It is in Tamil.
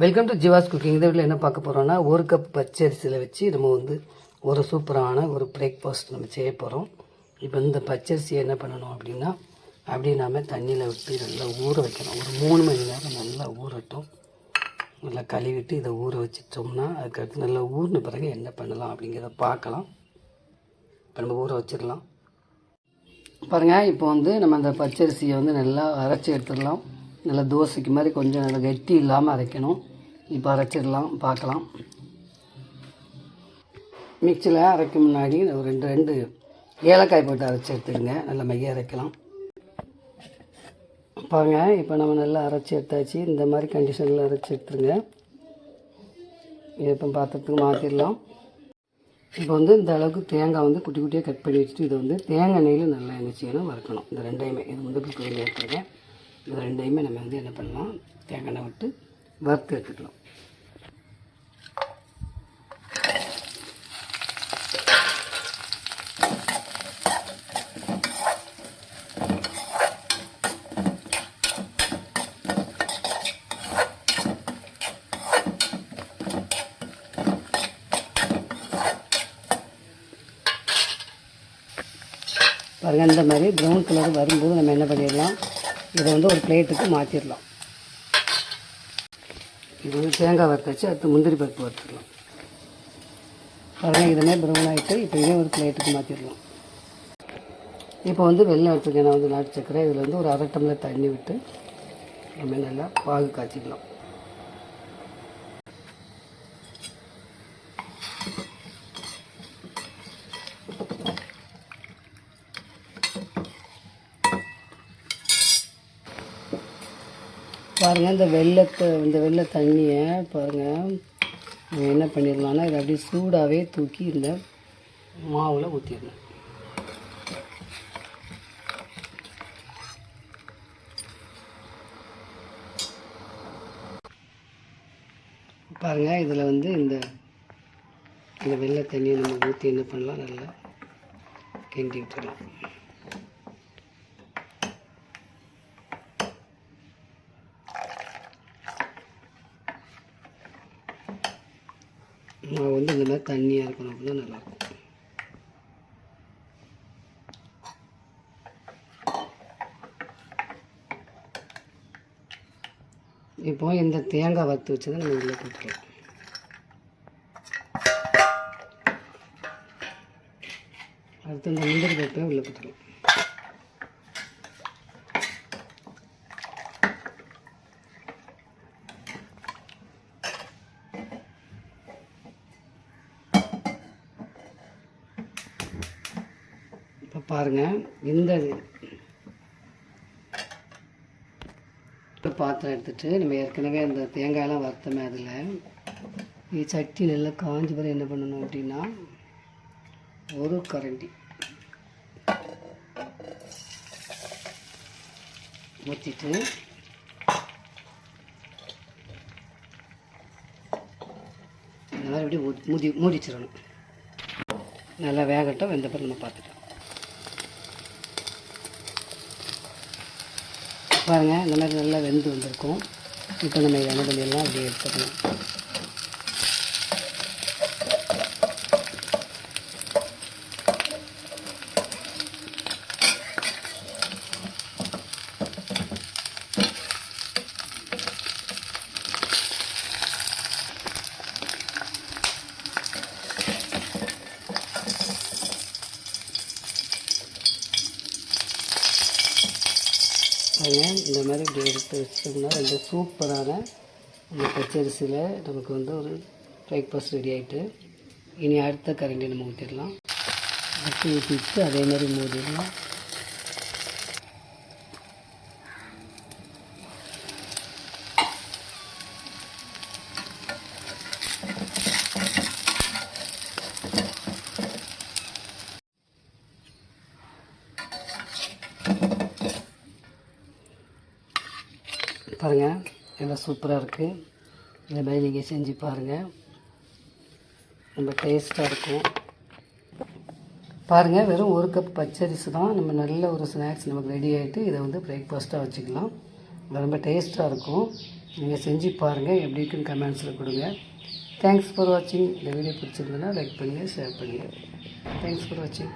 வெல்கம் டு ஜிவாஸ் குக்கிங் இந்த வீட்டில் என்ன பார்க்க போகிறோன்னா ஒரு கப் பச்சரிசியில் வச்சு நம்ம வந்து ஒரு சூப்பரான ஒரு பிரேக்ஃபாஸ்ட் நம்ம செய்ய போகிறோம் இப்போ இந்த பச்சரிசியை என்ன பண்ணணும் அப்படின்னா அப்படியே நாம் தண்ணியில் விட்டு நல்லா ஊற வைக்கணும். ஒரு மூணு மணி நேரம் நல்லா ஊறட்டும். நல்லா கழுவிட்டு இதை ஊற வச்சிட்டோம்னா அதுக்கடுத்து நல்லா ஊறின பிறகு என்ன பண்ணலாம் அப்படிங்கிறத பார்க்கலாம். இப்போ நம்ம ஊற வச்சிடலாம். பாருங்கள் இப்போ வந்து நம்ம அந்த பச்சரிசியை வந்து நல்லா அரைச்சி எடுத்துடலாம். நல்லா தோசைக்கு மாதிரி கொஞ்சம் நல்லா கட்டி இல்லாமல் அரைக்கணும். இப்போ அரைச்சிடலாம் பார்க்கலாம். மிக்சியில் அரைக்க முன்னாடி ஒரு ரெண்டு ரெண்டு ஏலக்காய் போட்டு அரைச்சி எடுத்துடுங்க. நல்லா மைய அரைக்கலாம். பாருங்க இப்போ நம்ம நல்லா அரைச்சி எடுத்தாச்சு. இந்த மாதிரி கண்டிஷனில் அரைச்சி எடுத்துருங்க இதை இப்போ பாத்திரத்துக்கு மாற்றிடலாம் இப்போ வந்து இந்த அளவுக்கு தேங்காய் வந்து குட்டி குட்டியாக கட் பண்ணி வச்சுட்டு இதை வந்து தேங்காய் நெய்யில் நல்லா என்ன செய்யணும் வறுக்கணும். இந்த ரெண்டையுமே. இது வந்து இப்போ வெளியே எடுத்துருக்கேன் இது ரெண்டையுமே நம்ம வந்து என்ன பண்ணலாம்? தேங்காய் எண்ணெய் விட்டு வறுத்து எடுத்துக்கலாம் பாருங்கள் இந்த மாதிரி ப்ரௌன் கலர் வரும்போது நம்ம என்ன பண்ணிடலாம்? இதை வந்து ஒரு பிளேட்டுக்கு மாற்றிடலாம் இது வந்து தேங்காய் வறுத்தாச்சு அடுத்து முந்திரி பருப்பு வறுத்துடலாம். பாருங்கள் இதுமே ப்ரௌன் ஆகிட்டு இப்போ இதே ஒரு பிளேட்டுக்கு மாற்றிடலாம் இப்போ வந்து வெள்ளம் எடுத்துக்கேன் நான் வந்து நாட்டு சக்கரை இதில் வந்து ஒரு அரை டம்ளர் தண்ணி விட்டு நம்ம நல்லா பாகு காய்ச்சிக்கலாம். பாருங்கள் இந்த வெள்ளத்தை இந்த வெள்ளை தண்ணியை பாருங்கள் நம்ம என்ன பண்ணிடலாம்னா இதை அப்படியே சூடாகவே தூக்கி இந்த மாவில் ஊற்றிடணும் பாருங்கள் இதில் வந்து இந்த இந்த வெள்ளை தண்ணியை நம்ம ஊற்றி என்ன பண்ணலாம் நல்லா கிண்டி விட்டுடலாம். மாவு வந்து இந்த மாதிரி தண்ணியாக இருக்கணும் அப்படின்னா நல்லாயிருக்கும். இப்போ இந்த தேங்காய் வறுத்து தான் நம்ம உள்ளே போட்டுக்கலாம். அடுத்து இந்த முந்திரி பருப்பை உள்ளே போட்டுக்கலாம். பாருங்கள் இந்த பாத்திரம் எடுத்துகிட்டு நம்ம ஏற்கனவே அந்த தேங்காயெல்லாம் வறுத்தமே அதில். இது சட்டி நல்லா காஞ்ச பிறகு என்ன பண்ணணும் அப்படின்னா ஒரு கரண்டி ஊற்றிட்டு இந்த மாதிரி அப்படியே மூடி மூடி வச்சிடணும் நல்லா வேகட்டும் வெந்த பிறகு நம்ம பார்த்துக்கலாம் பாருங்கள் இந்த மாதிரி நல்லா வெந்து வந்திருக்கும். இப்போ நம்ம இதை என்ன பண்ணிடலாம் அப்படியே எடுத்துக்கணும். பாருங்க இந்த மாதிரி இப்படி எடுத்து வச்சிட்டோம்னா ரொம்ப சூப்பரான அந்த பச்சரிசியில் நமக்கு வந்து ஒரு பிரேக்ஃபாஸ்ட் ரெடி ஆகிட்டு இனி அடுத்த கரண்டி நம்ம ஊற்றிடலாம் அடுத்து ஊற்றிட்டு அதே மாதிரி மூடிடலாம். பாருங்கள் எல்லாம் சூப்பராக இருக்குது இந்த மாதிரி நீங்கள் செஞ்சு பாருங்கள் ரொம்ப டேஸ்ட்டாக இருக்கும். பாருங்கள் வெறும் ஒரு கப் பச்சரிசு தான். நம்ம நல்ல ஒரு ஸ்நாக்ஸ் நமக்கு ரெடி ஆகிட்டு இதை வந்து பிரேக்ஃபாஸ்ட்டாக வச்சுக்கலாம். ரொம்ப டேஸ்ட்டாக இருக்கும். நீங்கள் செஞ்சு பாருங்கள் எப்படி இருக்குன்னு கமெண்ட்ஸில் கொடுங்க. தேங்க்ஸ் ஃபார் வாட்சிங் இந்த வீடியோ பிடிச்சிருந்ததுன்னா லைக் பண்ணுங்கள் ஷேர் பண்ணுங்கள் தேங்க்ஸ் ஃபார் வாட்சிங்